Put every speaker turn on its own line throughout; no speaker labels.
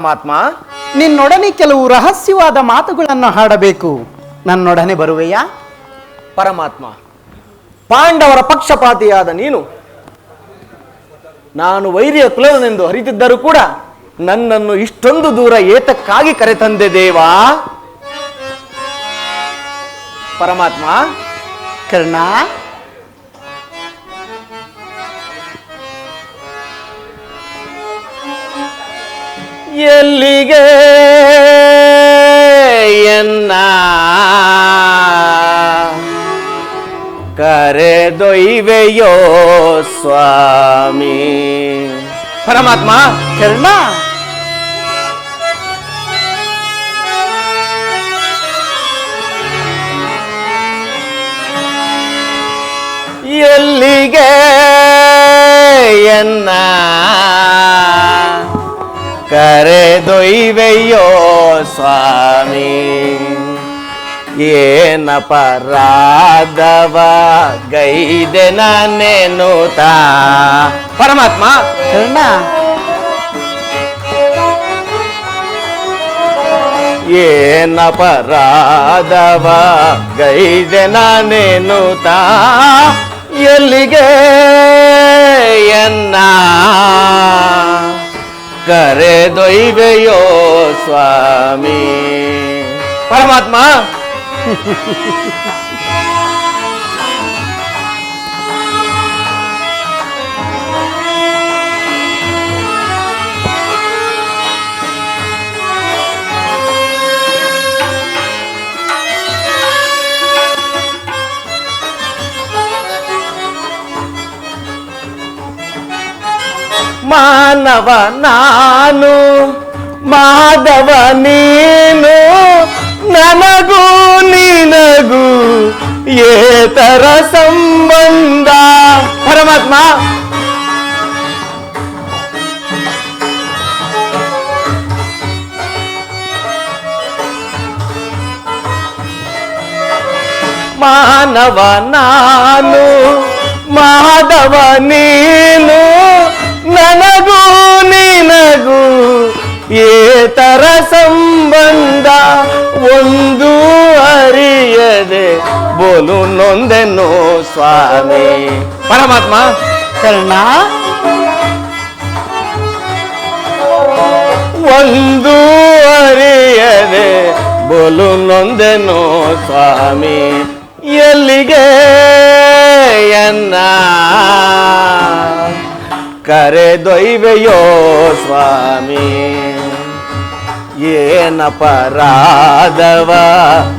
ಪರಮಾತ್ಮ.
ನಿನ್ನೊಡನೆ ಕೆಲವು ರಹಸ್ಯವಾದ ಮಾತುಗಳನ್ನು ಹಾಡಬೇಕು. ನನ್ನೊಡನೆ ಬರುವೆಯಾ?
ಪರಮಾತ್ಮ ಪಾಂಡವರ ಪಕ್ಷಪಾತಿಯಾದ ನೀನು ನಾನು ವೈರಿಯ ಕುಲವನೆಂದು ಅರಿತಿದ್ದರೂ ಕೂಡ ನನ್ನನ್ನು ಇಷ್ಟೊಂದು ದೂರ ಏತಕ್ಕಾಗಿ ಕರೆತಂದೆ ದೇವಾ. ಪರಮಾತ್ಮ
ಕರ್ಣ
ಎಲ್ಲಿಗೆ? ಎನ್ನ? ಕರೆದೊಯ್ವೆಯೋ ಸ್ವಾಮಿ? ಪರಮಾತ್ಮ?
ಕರ್ಣ
ಎಲ್ಲಿಗೆ? ಎನ್ನ? કરે દોઈવેયો સ્વામી એન પરાધવા ગઈ દેના
નેનો
તા પરમાત્મા શરણા ఏన పరాధవ గైదెన నేను తా ఎల్లిగే ఎన్నా कर दो यो स्वामी। परमात्मा। ಮಾನವ ನಾನು ಮಾಧವ ನೀನು ನನಗೂ ನಿನಗೂ ಏತರ ಸಂಬಂಧ ಪರಮಾತ್ಮ ಮಾನವ ನಾನು ಮಾಧವ ನೀನು ನನಗೂ ನಿನಗೂ ಏತರ ಸಂಬಂಧ ಒಂದು ಅರಿಯದೆ ಬೋಲು ನೊಂದೆನು ಸ್ವಾಮಿ. ಪರಮಾತ್ಮ.
ಕರ್ಣ.
ಒಂದು ಅರಿಯದೆ ಬೋಲು ನೊಂದೆನು ಸ್ವಾಮಿ. ಎಲ್ಲಿಗೆ ಕರೆದೊಯ್ವೆಯೋ ಸ್ವಾಮಿ ಏನ ಪರಾಧವ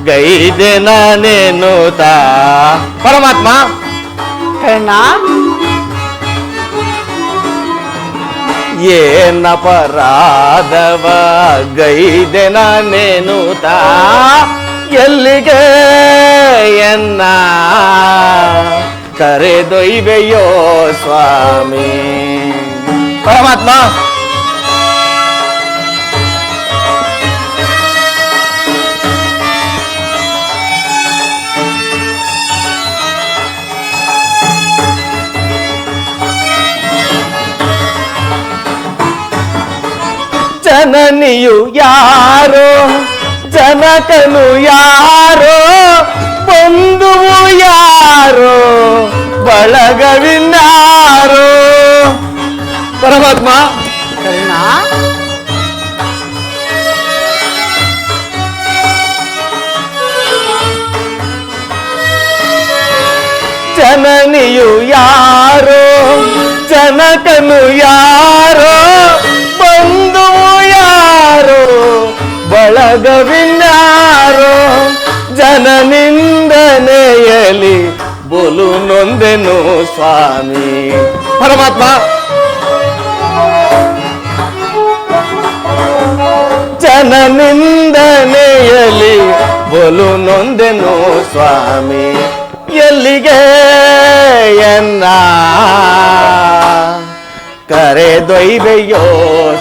ಗೈದೆ ನಾನೇನುತ ಪರಮಾತ್ಮ
ಕರ್ಣ
ಏನ ಪರಾಧವ ಗೈದೆ ನಾನೇನುತ ಎಲ್ಲಿಗೆ ಎನ್ನ ಕರೆದೊಯ್ವೆಯೋ ಸ್ವಾಮಿ ಪರಮಾತ್ಮ ಜನನಿಯು ಯಾರೋ ಜನಕನು ಯಾರೋ ಬಂಧುವು ಯಾರೋ ಬಳಗವಿನ್ನಾರೋ ಪರಮಾತ್ಮ
ಕರ್ಣ
ಜನನಿಯು ಯಾರೋ ಜನಕನು ಯಾರೋ ಬಂಧುವು ಯಾರೋ ಬಳಗವಿನ್ನಾರೋ ಜನನಿಂದನೆಯಲಿ ಬೋಲು ನೊಂದೆನು ಸ್ವಾಮಿ ಪರಮಾತ್ಮ ಜನನಿಂದನೆಯಲಿ ಬೋಲು ನೊಂದೆನು ಸ್ವಾಮಿ ಎಲ್ಲಿಗೆ ಎನ್ನ ಕರೆದೊಯ್ವೆಯೋ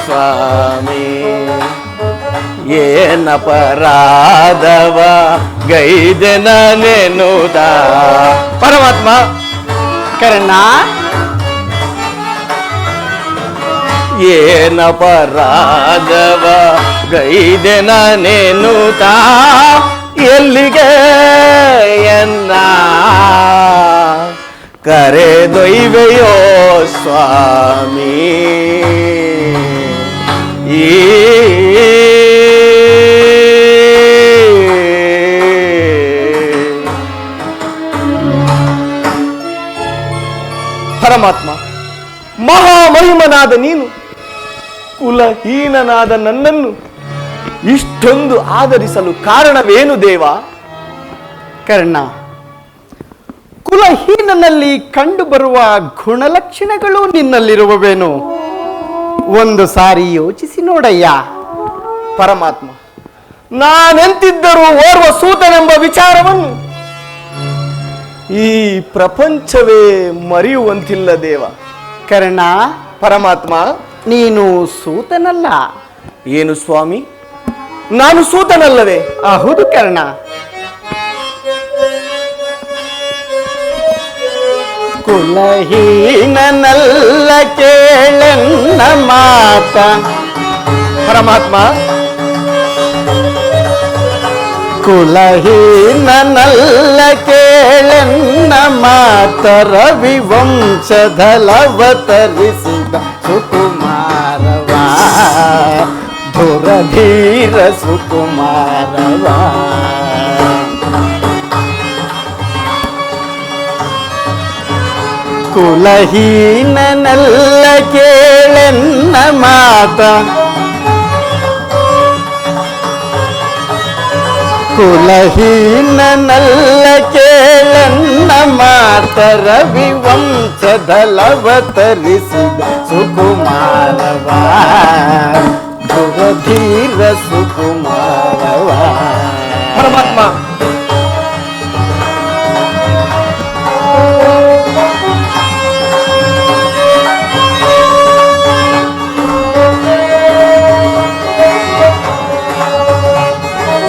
ಸ್ವಾಮಿ ಏನ ಪರಾಧವ ಗೈದೆ ನಾನೇನುತ ಪರಮಾತ್ಮ
ಕರ್ಣ
ಏನಪರಾಧವ ಗೈದೆ ತಾ? ಎಲ್ಲಿಗೆ ಎನ್ನ? ಕರೆದೊಯ್ವೆಯೋ ಸ್ವಾಮಿ. ಈ ಪರಮಾತ್ಮ ಮಹಾಮಹಿಮನಾದ ನೀನು ಕುಲಹೀನನಾದ ನನ್ನನ್ನು ಇಷ್ಟೊಂದು ಆದರಿಸಲು ಕಾರಣವೇನು ದೇವ?
ಕರ್ಣ ಕುಲಹೀನನಲ್ಲಿ ಕಂಡುಬರುವ ಗುಣಲಕ್ಷಣಗಳು ನಿನ್ನಲ್ಲಿರುವವೇನು? ಒಂದು ಸಾರಿ ಯೋಚಿಸಿ ನೋಡಯ್ಯ.
ಪರಮಾತ್ಮ ನಾನೆಂತಿದ್ದರೂ ಓರ್ವ ಸೂತನೆಂಬ ವಿಚಾರವನ್ನು ಈ ಪ್ರಪಂಚವೇ ಮರೆಯುವಂತಿಲ್ಲ ದೇವ.
ಕರ್ಣ
ಪರಮಾತ್ಮ
ನೀನು ಸೂತನಲ್ಲ.
ಏನು ಸ್ವಾಮಿ? ನಾನು ಸೂತನಲ್ಲವೇ?
ಹೌದು ಕರ್ಣ. ಕುಲಹೀನನಲ್ಲ ಕೇಳನ್ನ ಮಾತ.
ಪರಮಾತ್ಮ.
ಕುಲಹೀನನಲ್ಲ ಕೇಳನ್ನ ಮಾತ. ರವಿ ವಂಶಧಲವತರಿಸಿದ ಸುಕುಮಾರವ ಧುರಧೀರ ಸುಕುಮಾರವ ಕುಲಹೀನನಲ್ಲ ಕೇಳೆನ್ನ ಮಾತ ಕುಲಹೀನನಲ್ಲ ಕೇಳನ್ನ ಮಾತ ರವಿ ವಂಶದಲವತರಿಸಿದ ಸುಕುಮಾರವ ಧುರಧೀರ ಸುಕುಮಾರವ
ಪರಮಾತ್ಮ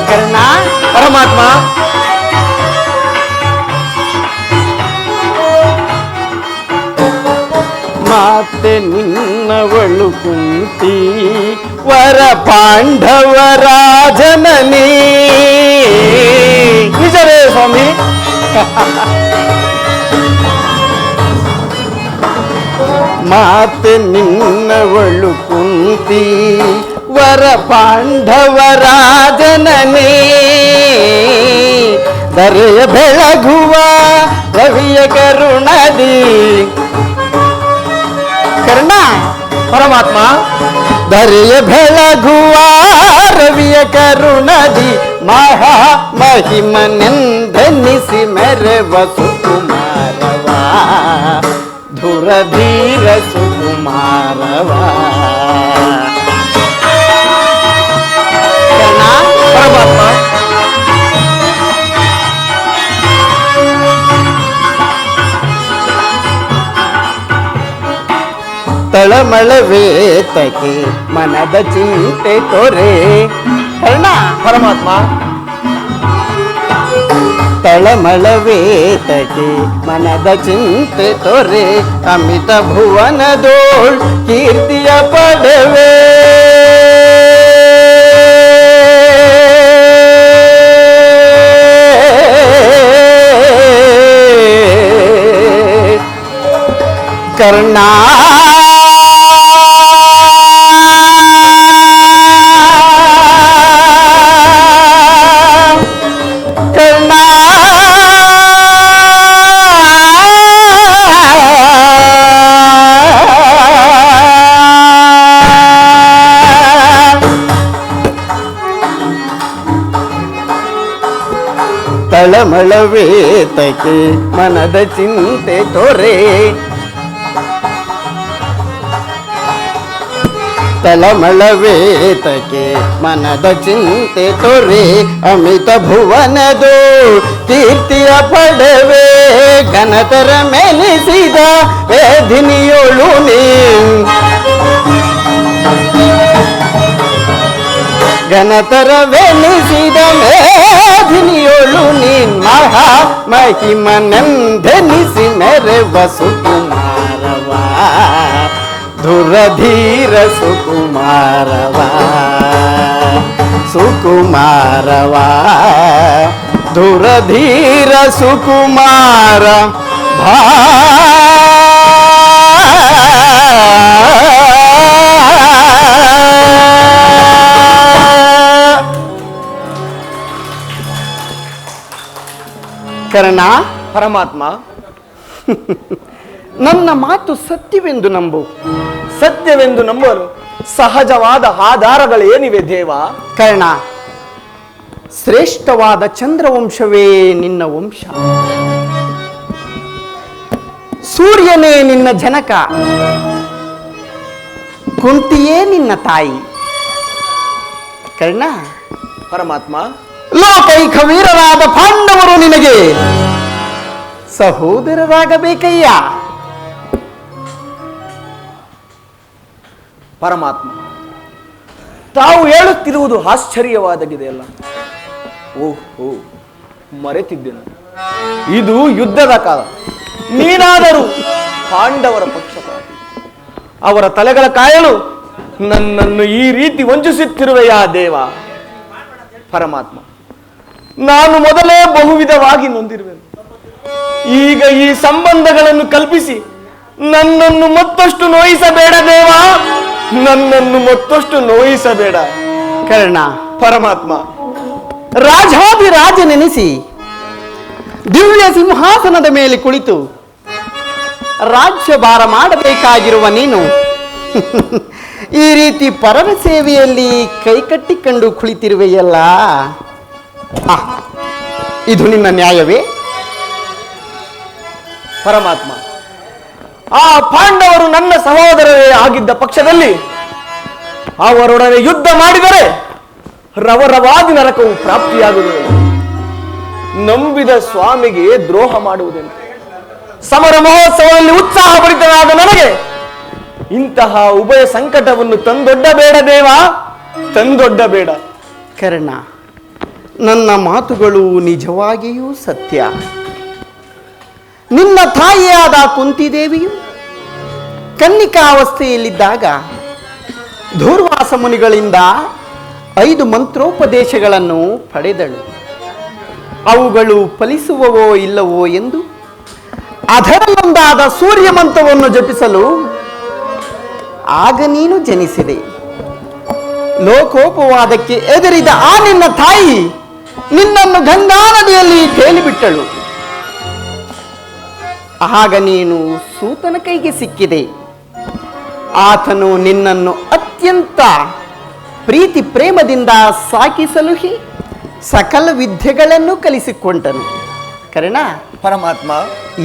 ಕರ್ಣ
ಪರಮಾತ್ಮ
ಮಾತೆ ನಿನ್ನವಳು ಕುಂತಿ ವರ ಪಾಂಡವರ ಜನನಿ
ನಿಜವೇ ಸ್ವಾಮಿ
ಮಾತೆ ನಿನ್ನವಳು ಕುಂತಿ ವರ ಪಾಂಡವರ ಜನನಿ ದರೆಯ ಬೆಳಗುವ ರವಿಯ ಕರುಣದಿ ಕರ್ಣ
ಪರಮಾತ್ಮ
ದರೆಯ ಬೆಳಗುವ ರವಿಯ ಕರುಣದಿ ಮಹಾ ಮಹಿಮನೆಂದೆನ್ನಿಸಿ ಮೆರೆವ ಸುಕುಮಾರವ ಧುರಧೀರ ಸುಕುಮಾರವ ಕರ್ಣ,
ಪರಮಾತ್ಮ
ತಳಮಳವೇತಕ್ಕೆ ಮನದ ಚಿಂತೆ ತೊರೆ ಕರ್ಣ
ಪರಮಾತ್ಮ
ತಳಮಳವೇತಕ್ಕೆ ಮನದ ಚಿಂತೆ ತೊರೆ ಅಮಿತ ಭುವನದೋಳ್ ಕೀರ್ತಿಯ ಪಡವೆ ಕರ್ಣ ಕರ್ಣ ತಳಮಳವೇತಕ್ಕೆ ಮನದ ಚಿಂತೆ ತೊರೆ ತಳಮಳವೇತಕ್ಕೆ ಮನದ ಚಿಂತೆ ತೊರೆ ಅಮಿತ ಭುವನದು ಕೀರ್ತಿಯ ಪಡವೆ ಘನತರ ಮೆಲಿಸಿದ ವೇದಿನಿಯೋಳು ನೀ ಘನತರವೆನಿಸಿದ ಮೇಧಿನಿಯೋಳು ನೀನ್ ಮಹಾ ಮಹಿಮನೆಂದೆನಿಸಿ ಮೆರೆವ ಸುಕುಮಾರವ ಧುರಧೀರ ಸುಕುಮಾರವ ಸುಕುಮಾರವ ಧುರಧೀರ ಸುಕುಮಾರ ಭಾ ಕರ್ಣ
ಪರಮಾತ್ಮ.
ನನ್ನ ಮಾತು ಸತ್ಯವೆಂದು ನಂಬು.
ಸತ್ಯವೆಂದು ನಂಬಲು ಸಹಜವಾದ ಆಧಾರಗಳು ಏನಿವೆ ದೇವ?
ಕರ್ಣ ಶ್ರೇಷ್ಠವಾದ ಚಂದ್ರವಂಶವೇ ನಿನ್ನ ವಂಶ. ಸೂರ್ಯನೇ ನಿನ್ನ ಜನಕ. ಕುಂತಿಯೇ ನಿನ್ನ ತಾಯಿ. ಕರ್ಣ
ಪರಮಾತ್ಮ.
ಲೋಕೈಕ ವೀರರಾದ ಪಾಂಡವರು ನಿನಗೆ. ಸಹೋದರರಾಗಬೇಕಯ್ಯ.
ಪರಮಾತ್ಮ, ತಾವು ಹೇಳುತ್ತಿರುವುದು ಆಶ್ಚರ್ಯವಾದಗಿದೆಯಲ್ಲ. ಓಹೋ, ಮರೆತಿದ್ದೆ ನಾನು. ಇದು ಯುದ್ಧದ ಕಾಲ. ನೀನಾದರೂ ಪಾಂಡವರ ಪಕ್ಷಪಾತಿ. ಅವರ ತಲೆಗಳ ಕಾಯಲು ನನ್ನನ್ನು ಈ ರೀತಿ ವಂಚಿಸುತ್ತಿರುವೆಯಾ ದೇವ? ಪರಮಾತ್ಮ ನಾನು ಮೊದಲೇ ಬಹುವಿಧವಾಗಿ ನೊಂದಿರುವೆನು. ಈಗ ಈ ಸಂಬಂಧಗಳನ್ನು ಕಲ್ಪಿಸಿ ನನ್ನನ್ನು ಮತ್ತಷ್ಟು ನೋಯಿಸಬೇಡ ದೇವ. ನನ್ನನ್ನು ಮತ್ತಷ್ಟು ನೋಯಿಸಬೇಡ.
ಕರ್ಣ
ಪರಮಾತ್ಮ.
ರಾಜಾದಿರಾಜನೆನಿಸಿ ದಿವ್ಯ ಸಿಂಹಾಸನದ ಮೇಲೆ ಕುಳಿತು ರಾಜ್ಯಭಾರ ಮಾಡಬೇಕಾಗಿರುವ ನೀನು. ಈ ರೀತಿ ಪರರ ಸೇವೆಯಲ್ಲಿ ಕೈಕಟ್ಟಿಕೊಂಡು ಕುಳಿತಿರುವೆಯಲ್ಲ. ಇದು ನಿನ್ನ ನ್ಯಾಯವೇ?
ಪರಮಾತ್ಮ, ಆ ಪಾಂಡವರು ನನ್ನ ಸಹೋದರರೇ ಆಗಿದ್ದ ಪಕ್ಷದಲ್ಲಿ ಅವರೊಡನೆ ಯುದ್ಧ ಮಾಡಿದರೆ ರವರವಾದಿ ನರಕವು ಪ್ರಾಪ್ತಿಯಾಗುವುದು. ನಂಬಿದ ಸ್ವಾಮಿಗೆ ದ್ರೋಹ ಮಾಡುವುದೆಂದು ಸಮರ ಮಹೋತ್ಸವದಲ್ಲಿ ಉತ್ಸಾಹ ಪಡಿತನಾದ ನನಗೆ ಇಂತಹ ಉಭಯ ಸಂಕಟವನ್ನು ತಂದೊಡ್ಡಬೇಡ ದೇವ, ತಂದೊಡ್ಡಬೇಡ.
ಕರ್ಣ ನನ್ನ ಮಾತುಗಳು ನಿಜವಾಗಿಯೂ ಸತ್ಯ. ನಿನ್ನ ತಾಯಿಯಾದ ಕುಂತಿದೇವಿಯು ಕನ್ನಿಕಾವಸ್ಥೆಯಲ್ಲಿದ್ದಾಗ ಧೂರ್ವಾಸ ಮುನಿಗಳಿಂದ ಐದು ಮಂತ್ರೋಪದೇಶಗಳನ್ನು ಪಡೆದಳು. ಅವುಗಳು ಫಲಿಸುವವೋ ಇಲ್ಲವೋ ಎಂದು ಅದರಲ್ಲೊಂದಾದ ಸೂರ್ಯ ಮಂತ್ರವನ್ನು ಜಪಿಸಲು ಆಗ ನೀನು ಜನಿಸಿದೆ. ಲೋಕೋಪವಾದಕ್ಕೆ ಎದುರಿದ ಆ ನಿನ್ನ ತಾಯಿ ನಿನ್ನನ್ನು ಗಂಗಾ ನದಿಯಲ್ಲಿ ತೇಲಿಬಿಟ್ಟಳು. ಆಗ ನೀನು ಸೂತನ ಕೈಗೆ ಸಿಕ್ಕಿದೆ. ಆತನು ನಿನ್ನನ್ನು ಅತ್ಯಂತ ಪ್ರೀತಿ ಪ್ರೇಮದಿಂದ ಸಾಕಿ ಸಲುಹಿ ಸಕಲ ವಿದ್ಯೆಗಳನ್ನು ಕಲಿಸಿಕೊಂಡನು. ಕರ್ಣ
ಪರಮಾತ್ಮ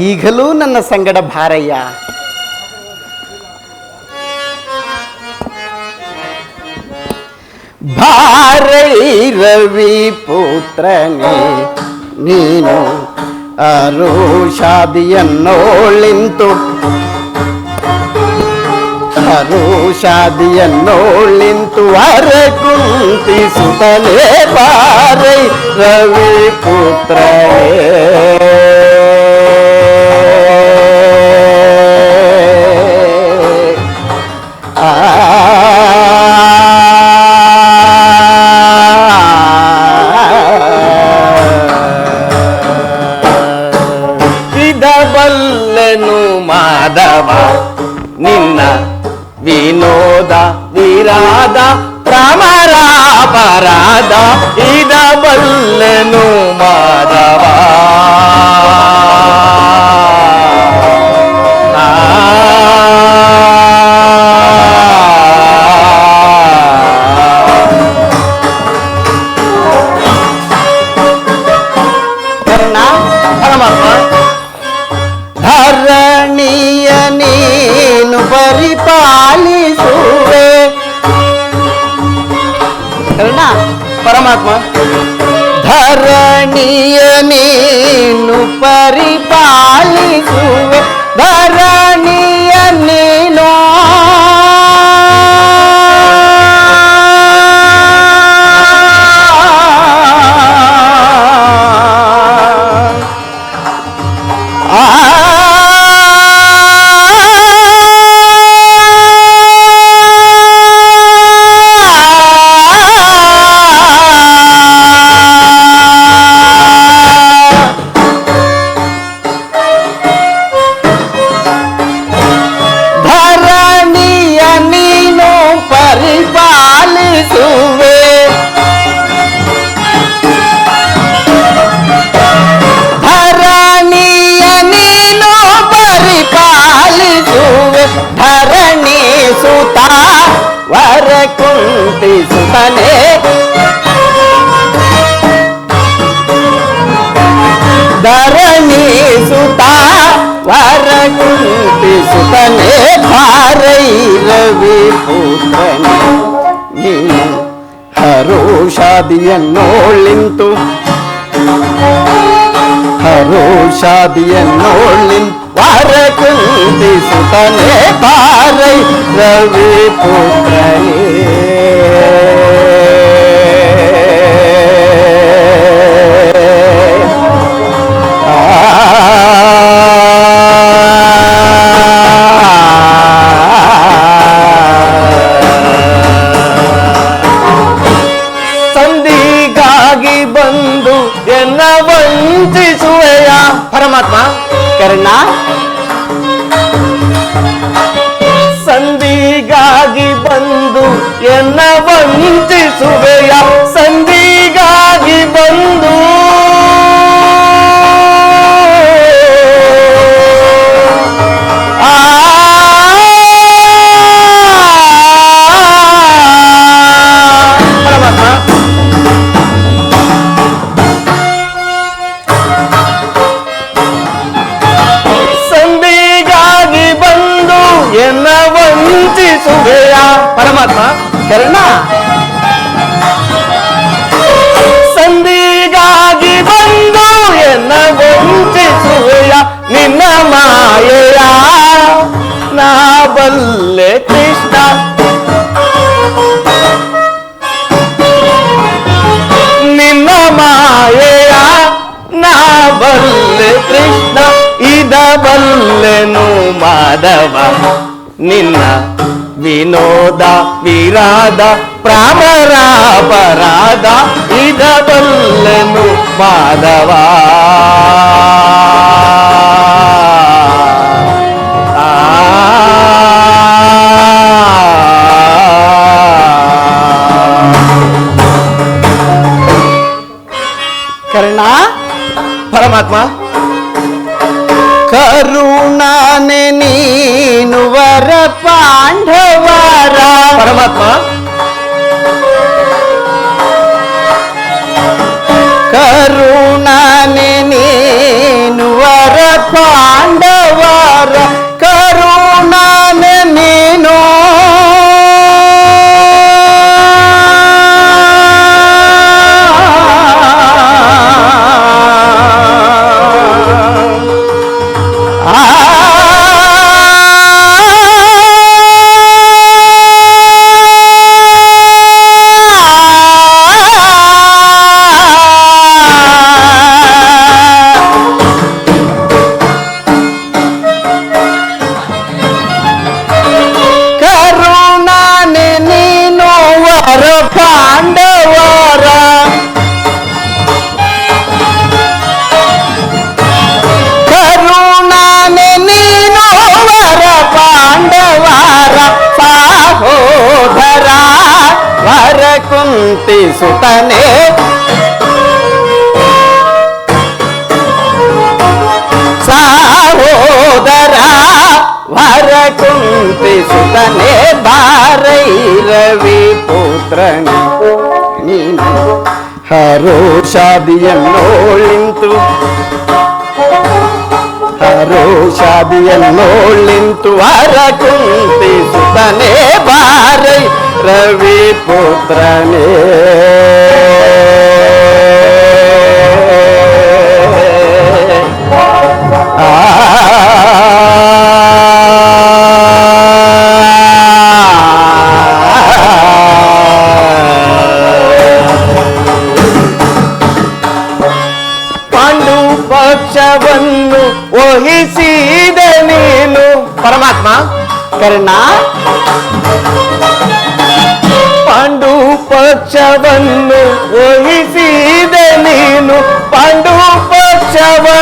ಈಗಲೂ ನನ್ನ ಸಂಗಡ ಭಾರಯ್ಯ ಭಾರೈ ಪುತ್ರನೇ ನೀನು ಅರುಷಾದಿಯನ್ನೋಳಿಂತು ಅರುಷಾದಿಯನ್ನೋಳಿಂತು ಅರ ಕುಂತಿ ಸುತನೇ ಬಾರೈ ರವಿ ಪುತ್ರೇ
నా ఇదవల్లెను మాధవా. ధరణీయ నేను
పరిపాలిసు
ಪರಮಾತ್ಮ.
ಧರಣಿಯ ನೀನು ಪರಿಪಾಲಿಸುವೆ. ಧರಣಿಯ ನೀನು ಹರೋಷಾದಿಯನ್ನೋಳಿಂತು ಹರೋಷಾದಿಯನ್ನೋಳಿನ್ ವರ ಕುಂತಿ ಸುತನೆ ಭಾರೈ ರವಿ ಪುತ್ರನೇ
ಪರಮಾತ್ಮ.
ಕರ್ಣ.
ಸಂಧಿಗಾಗಿ ಬಂದು ಎನ್ನ ವಂಚಿಸುವೆಯ. ಸಂಧಿಗಾಗಿ ಕೃಷ್ಣ ಇದ ಬಲ್ಲೆನು ಮಾಧವ. ನಿನ್ನ ವಿನೋದ ವಿರಾದ ಪ್ರಾಮರಾಪರಾಧ ಇದ ಬಲ್ಲೆನು ಮಾಧವ
ಕರ್ಣ
ಪರಮಾತ್ಮ.
ನೀನು ವರ ಪಾಂಡವರ
ಪರಮಾತ್ಮ
ಕುಂತಿ ಸುತನೆ ಸಹೋದರ ವರ ಕುಂತಿ ಸುತನೆ ಭಾರೈರವಿ ಪುತ್ರನೆ ನೀನು ಹರೋಷಾದಿಯನ್ನೋಳಿಂತು ಹರೋಷಾದಿಯನ್ನೋಳಿಂತು ವರ ಕುಂತಿ ಸುತನೆ ಭಾರೈ ರವಿ ಪುತ್ರನೇ.
ಪಾಂಡು ಪಕ್ಷವನ್ನು ವಹಿಸಿದ ನೀನು ಪರಮಾತ್ಮ
ಕರ್ಣ.
ಪಕ್ಷವನ್ನು ವಹಿಸಿದ ನೀನು ಪಾಂಡು ಪಕ್ಷವನ್ನು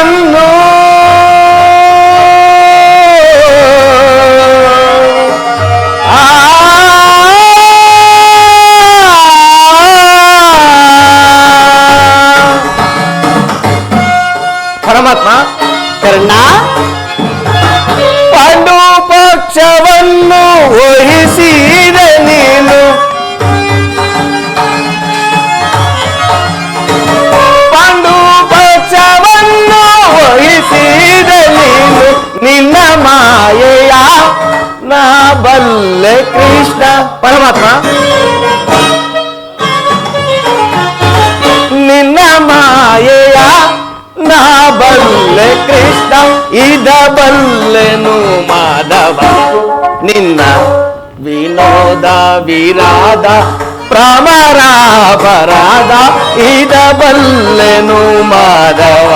ಇದ ಬಲ್ಲೆನು ಮಾಧವ ನಿನ್ನ ವಿನೋದ ವಿರಾದ ಇದ ಬಲ್ಲೆನು ಮಾಧವ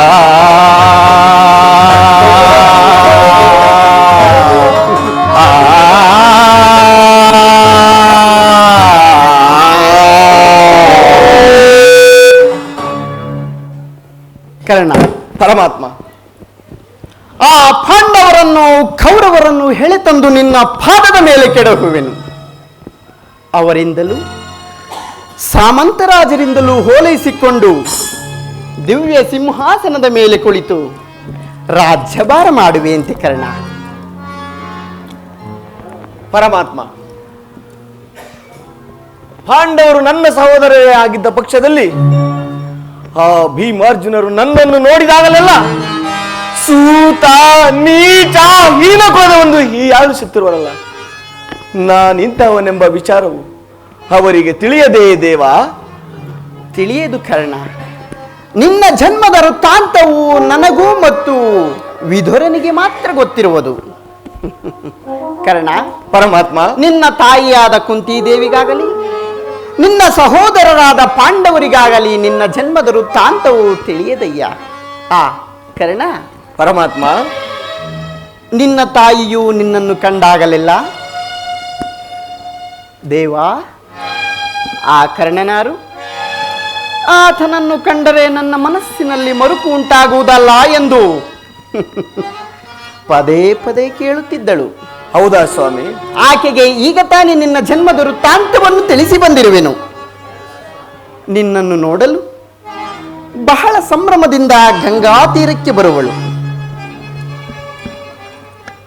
ಕರ್ಣ
ಪರಮಾತ್ಮ
ಆ ಪಾಂಡವರನ್ನು, ಕೌರವರನ್ನು ತಂದು ನಿನ್ನ ಪಾದದ ಮೇಲೆ ಕೆಡಹುವೆನು. ಅವರಿಂದಲೂ, ಸಾಮಂತರಾಜರಿಂದಲೂ ಹೋಲೈಸಿಕೊಂಡು ದಿವ್ಯ ಸಿಂಹಾಸನದ ಮೇಲೆ ಕುಳಿತು ರಾಜ್ಯಭಾರ ಮಾಡುವೆಯಂತೆ ಕರ್ಣ.
ಪರಮಾತ್ಮ, ಪಾಂಡವರು ನನ್ನ ಸಹೋದರೇ ಆಗಿದ್ದ ಪಕ್ಷದಲ್ಲಿ ಆ ಭೀಮಾರ್ಜುನರು ನನ್ನನ್ನು ನೋಡಿದಾಗಲೆಲ್ಲ ಸೂತ ನೀಚ ಹೀನಕೋದ ಒಂದು ಯಾರು ಸುತ್ತಿರುವಳಲ್ಲ ನಾನಿಂತಹವನೆಂಬ ವಿಚಾರವು ಅವರಿಗೆ ತಿಳಿಯದೇ ದೇವ?
ತಿಳಿಯದು ಕರ್ಣ. ನಿನ್ನ ಜನ್ಮದ ವೃತ್ತಾಂತವು ನನಗೂ ಮತ್ತು ವಿಧುರನಿಗೆ ಮಾತ್ರ ಗೊತ್ತಿರುವುದು. ಕರ್ಣ
ಪರಮಾತ್ಮ.
ನಿನ್ನ ತಾಯಿಯಾದ ಕುಂತಿದೇವಿಗಾಗಲಿ ನಿನ್ನ ಸಹೋದರರಾದ ಪಾಂಡವರಿಗಾಗಲಿ ನಿನ್ನ ಜನ್ಮದ ವೃತ್ತಾಂತವು ತಿಳಿಯದಯ್ಯ. ಆ ಕರ್ಣ
ಪರಮಾತ್ಮ
ನಿನ್ನ ತಾಯಿಯು ನಿನ್ನನ್ನು ಕಂಡಾಗಲಿಲ್ಲ? ದೇವಾ ಆ ಕರ್ಣನಾರು ಆತನನ್ನು ಕಂಡರೆ ನನ್ನ ಮನಸ್ಸಿನಲ್ಲಿ ಮರುಕು ಉಂಟಾಗುವುದಲ್ಲ ಎಂದು. ಪದೇ ಪದೇ ಕೇಳುತ್ತಿದ್ದಳು.
ಹೌದಾ ಸ್ವಾಮಿ?
ಆಕೆಗೆ ಈಗ ತಾನೇ ನಿನ್ನ ಜನ್ಮದ ವೃತ್ತಾಂತವನ್ನು ತಿಳಿಸಿ ಬಂದಿರುವೆನು. ನಿನ್ನನ್ನು ನೋಡಲು ಬಹಳ ಸಂಭ್ರಮದಿಂದ ಗಂಗಾ ತೀರಕ್ಕೆ ಬರುವಳು.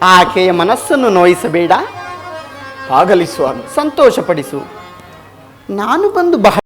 ಆಕೆಯ ಮನಸ್ಸನ್ನು ನೋಯಿಸಬೇಡ.
ಆಗಲಿ ಸ್ವಾಮಿ.
ಸಂತೋಷಪಡಿಸು. ನಾನು ಬಂದು ಬಹಳ